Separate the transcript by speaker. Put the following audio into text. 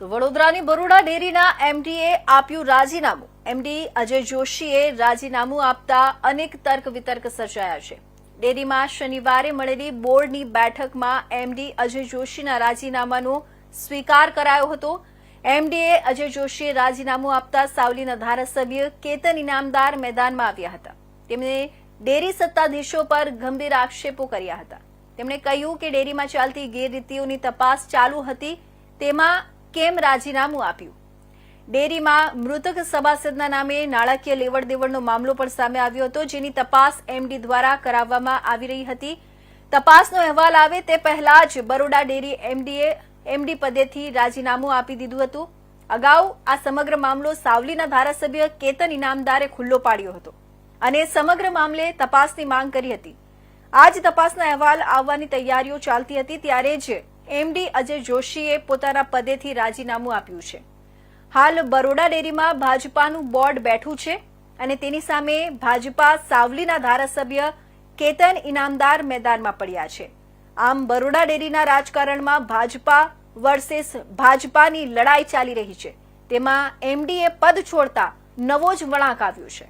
Speaker 1: તો વડોદરાની બરોડા ડેરીના એમડીએ આપ્યું રાજીનામું. એમડી અજય જોશીએ રાજીનામું આપતા અનેક તર્ક વિતર્ક સર્જાયા છે. ડેરીમાં શનિવારે મળેલી બોર્ડની બેઠકમાં એમડી અજય જોશીના રાજીનામાનો સ્વીકાર કરાયો હતો. એમડીએ અજય જોશીએ રાજીનામું આપતા સાવલીના ધારાસભ્ય કેતન ઇનામદાર મેદાનમાં આવ્યા હતા. તેમણે ડેરી સત્તાધીશો પર ગંભીર આક્ષેપો કર્યા હતા. તેમણે કહ્યું કે ડેરીમાં ચાલતી ગેરરીતિઓની તપાસ ચાલુ હતી. તેમાં કેમ રાજીનામું આપ્યું? ડેરીમાં મૃતક સભાસદના નામે નાણાકીય લેવડ દેવડનો મામલો પણ સામે આવ્યો હતો, જેની તપાસ એમડી દ્વારા કરાવવામાં આવી રહી હતી. તપાસનો અહેવાલ આવે તે પહેલા જ બરોડા ડેરી એમડીએ એમડી પદેથી રાજીનામું આપી દીધું હતું. અગાઉ આ સમગ્ર મામલો સાવલીના ધારાસભ્ય કેતન ઇનામદારે ખુલ્લો પાડ્યો હતો અને સમગ્ર મામલે તપાસની માંગ કરી હતી. આજ તપાસના અહેવાલ આવવાની તૈયારીઓ ચાલતી હતી, ત્યારે જ એમડી અજય જોશીએ પોતાના પદેથી રાજીનામું આપ્યું છે. હાલ બરોડા ડેરીમાં ભાજપાનું બોર્ડ બેઠું છે અને તેની સામે ભાજપા સાવલીના ધારાસભ્ય કેતન ઇનામદાર મેદાનમાં પડ્યા છે. આમ બરોડા ડેરીના રાજકારણમાં ભાજપા વર્સેસ ભાજપાની લડાઈ ચાલી રહી છે. તેમાં એમડીએ પદ છોડતા નવો જ વળાંક આવ્યો છે.